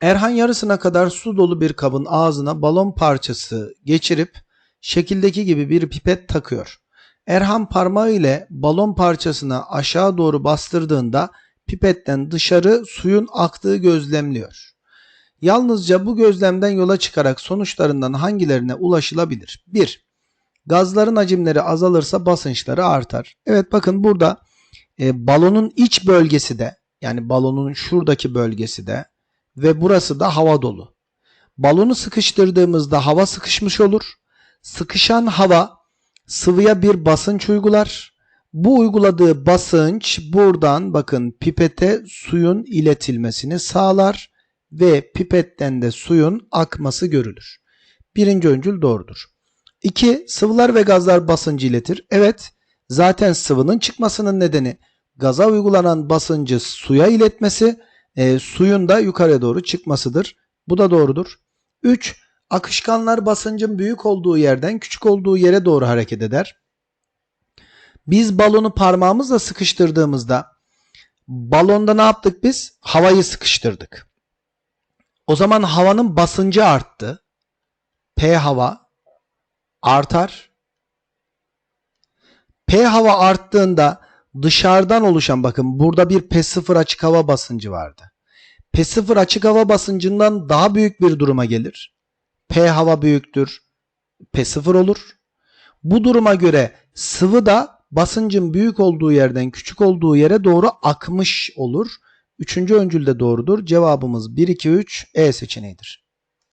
Erhan yarısına kadar su dolu bir kabın ağzına balon parçası geçirip şekildeki gibi bir pipet takıyor. Erhan parmağı ile balon parçasını aşağı doğru bastırdığında pipetten dışarı suyun aktığı gözlemliyor. Yalnızca bu gözlemden yola çıkarak sonuçlarından hangilerine ulaşılabilir? 1. Gazların hacimleri azalırsa basınçları artar. Evet bakın burada e, balonun iç bölgesi de yani balonun şuradaki bölgesi de ve burası da hava dolu. Balonu sıkıştırdığımızda hava sıkışmış olur. Sıkışan hava sıvıya bir basınç uygular. Bu uyguladığı basınç buradan bakın pipete suyun iletilmesini sağlar ve pipetten de suyun akması görülür. Birinci öncül doğrudur. 2. Sıvılar ve gazlar basıncı iletir. Evet, zaten sıvının çıkmasının nedeni gaza uygulanan basıncı suya iletmesi, e, suyun da yukarıya doğru çıkmasıdır. Bu da doğrudur. 3. Akışkanlar basıncın büyük olduğu yerden küçük olduğu yere doğru hareket eder. Biz balonu parmağımızla sıkıştırdığımızda balonda ne yaptık biz? Havayı sıkıştırdık. O zaman havanın basıncı arttı. P hava artar. P hava arttığında dışarıdan oluşan bakın burada bir P0 açık hava basıncı vardı. P0 açık hava basıncından daha büyük bir duruma gelir. P hava büyüktür. P0 olur. Bu duruma göre sıvı da basıncın büyük olduğu yerden küçük olduğu yere doğru akmış olur. Üçüncü öncül de doğrudur. Cevabımız 1, 2, 3 E seçeneğidir.